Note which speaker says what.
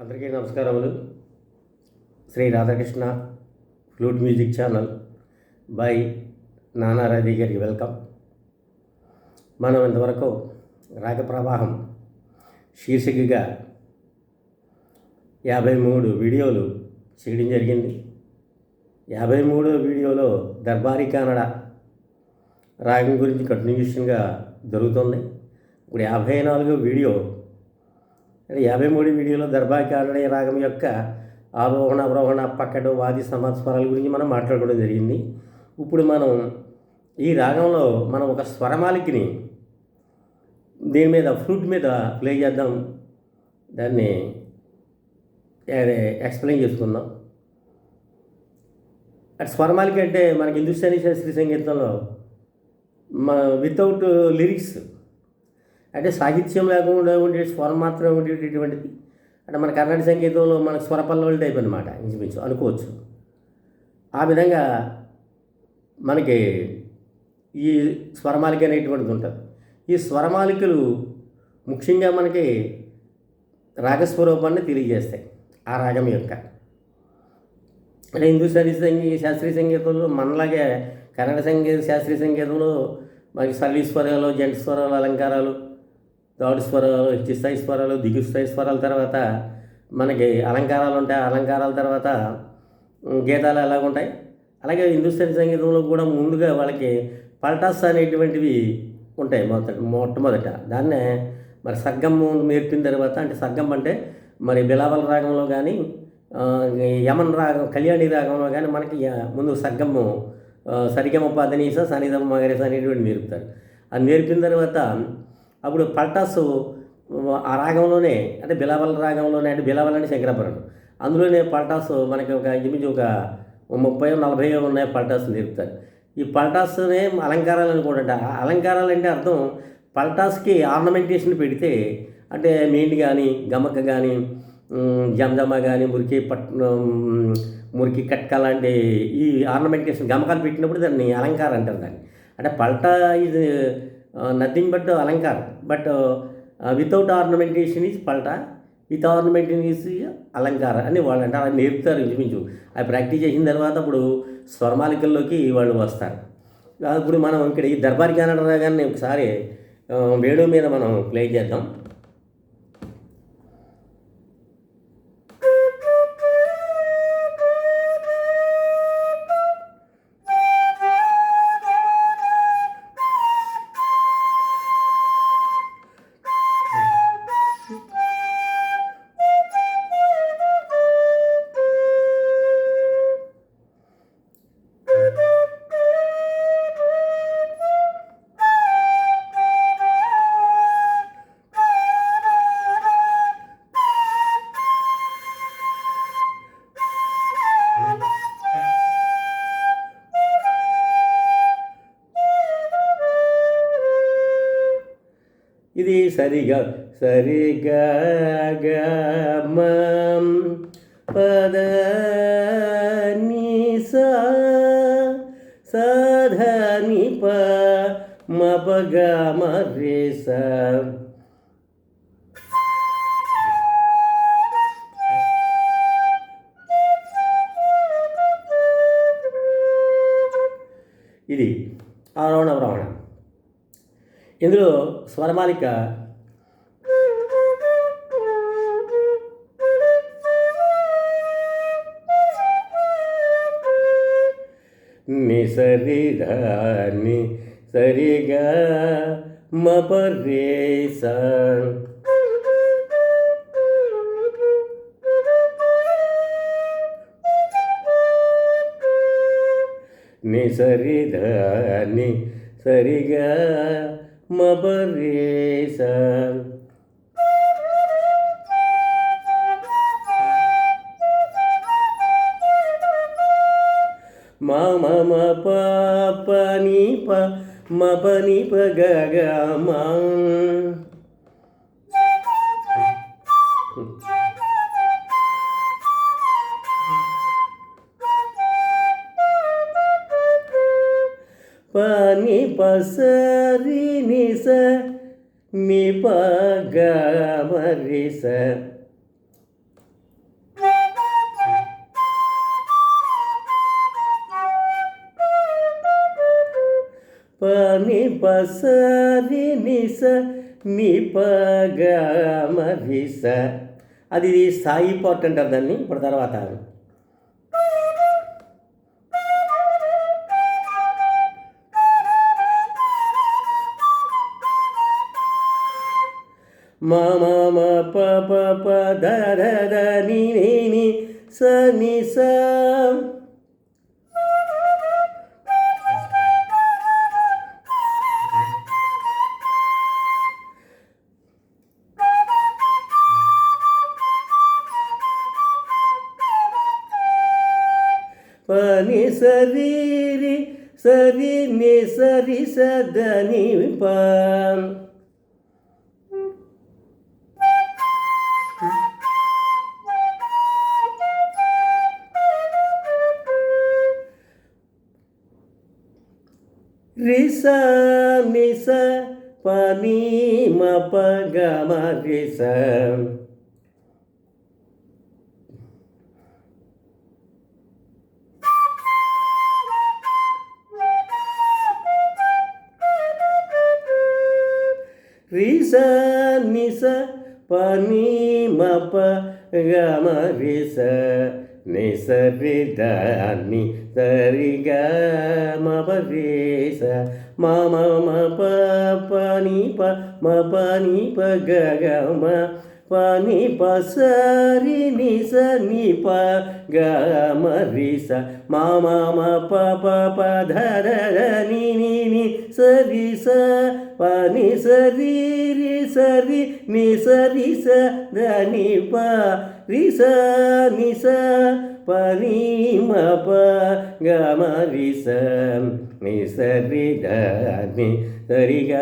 Speaker 1: అందరికీ నమస్కారములు. Shri Radhakrishna flute music channel by Nanaradhi గారికి వెల్కమ్. మనం ఇంతవరకు రాగ ప్రవాహం శీర్షికగా యాభై మూడు వీడియోలు చేయడం జరిగింది. యాభై మూడో వీడియోలో దర్బారీ కానడ రాగం గురించి కంటిన్యూషన్గా జరుగుతుంది. ఇప్పుడు యాభై నాలుగో వీడియో యాభై మూడు వీడియోలో దర్బార్ రాగం యొక్క ఆరోహణ అవరోహణ పక్కడు వాది సమాస్వరాల గురించి మనం మాట్లాడుకోవడం జరిగింది. ఇప్పుడు మనం ఈ రాగంలో మనం ఒక స్వరమాలికిని దీని మీద ఫ్లూట్ మీద ప్లే చేద్దాం. దాన్ని ఎక్స్ప్లెయిన్ చేసుకుందాం. అటు స్వరమాలిక అంటే మనకి హిందుస్థానీ శాస్త్రీయ సంగీతంలో మన వితౌట్ లిరిక్స్ అంటే సాహిత్యం లేకుండా ఉండే స్వరం మాత్రం ఉండేటటువంటిది అంటే మన కర్ణాటక సంగీతంలో మన స్వరపల్లవుల టైప్ అనమాట ఇంచుమించు అనుకోవచ్చు. ఆ విధంగా మనకి ఈ స్వరమాలిక అనేటువంటిది ఉంటుంది. ఈ స్వరమాలికలు ముఖ్యంగా మనకి రాగస్వరూపాన్ని తెలియజేస్తాయి ఆ రాగం యొక్క. అంటే హిందూ హిందుస్థానీ సంగీ శాస్త్రీయ సంగీతంలో మనలాగే కన్నడ సంగీత శాస్త్రీయ సంగీతంలో మనకి సరళి స్వరాలు జంట స్వరాలు అలంకారాలు తాడు స్వరాలు హెచ్చిస్థాయి స్వరాలు దిగుస్థాయి స్వరాల తర్వాత మనకి అలంకారాలు ఉంటాయి. ఆ అలంకారాల తర్వాత గీతాలు ఎలాగుంటాయి అలాగే హిందుస్థానీ సంగీతంలో కూడా ముందుగా వాళ్ళకి పల్టాస్ అనేటువంటివి ఉంటాయి మొదట మొట్టమొదట. దాన్నే మరి సగ్గం నేర్పిన తర్వాత అంటే సగ్గం అంటే మరి బిలావల రాగంలో కానీ యమన్ రాగం కళ్యాణి రాగంలో కానీ మనకి ముందు సగ్గము సరిగమ పదనీస సనిధమ మగరేస అనేటువంటి నేర్పుతారు. అది నేర్పిన తర్వాత అప్పుడు పల్టాసు ఆ రాగంలోనే అంటే బిలావల్ రాగంలోనే అంటే బిలావల్ అంటే శంకరాభరణం. అందులోనే పల్టాసు మనకి ఒక ఇంచుమించు ఒక ముప్పై నలభై ఉన్నాయి పల్టాస్ నేర్పుతారు ఈ పల్టాస్నే అలంకారాలు అనుకోండి అలంకారాలు అంటే అర్థం పల్టాస్కి ఆర్నమెంటేషన్ పెడితే అంటే మెయిన్ కానీ గమక కానీ జమజమ కానీ మురికి పట్ మురికి కట్క లాంటి ఈ ఆర్నమెంటేషన్ గమకాలు పెట్టినప్పుడు దాన్ని అలంకారం అంటారు దాన్ని. అంటే పల్టా ఇది నథింగ్ బట్ అలంకారం. But without ornamentation is palta with ornamentation is alankara అని వాళ్ళు అంటే అలా నేర్పుతారు ఇంచుమించు. అది ప్రాక్టీస్ చేసిన తర్వాత అప్పుడు స్వరమాలికల్లోకి వాళ్ళు వస్తారు. ఇప్పుడు మనం ఇక్కడ ఈ దర్బార్ కానడ ఒకసారి వేణు మీద మనం ప్లే చేద్దాం. ఇది సరిగా సరిగా గమం. పద సాధని ప మపగ మరే ఇది ఆరోహణ అవరోహణ ఇందులో స్వరమాలిక ని సరి ని సరిగా మపరేస స ని ని సరిగా మపరే స మా మమ ప ప ని ప మ ప ని ప గ పని పసరి నిస ని పగ మరిస. పని పసరి నిస ని పగ మరిస. అది సాయి పార్ట్ అంటారు దాన్ని ఇప్పుడు తర్వాత. मा प प प ध ध नि नि धिनि सनि सनि शरि सरिनि सरि सदनि प। ప రిస నిస పని మ ప గ మ రిస రిస నిస పని మ ప గ మ రిస నిస ని సరి గ మ ప రిస మ మ ప ప ని ప మ ప ని ప గ గ మ ప ని ప స ని స ని ప గ మ రి స మ మ ప ప ప ధ ని ని ని స స ప ని స రి రి స రి ని స రి స ద ని ప రి స ని స ప ని మ ప గ మ రి స ని స రి ద ని స రి గ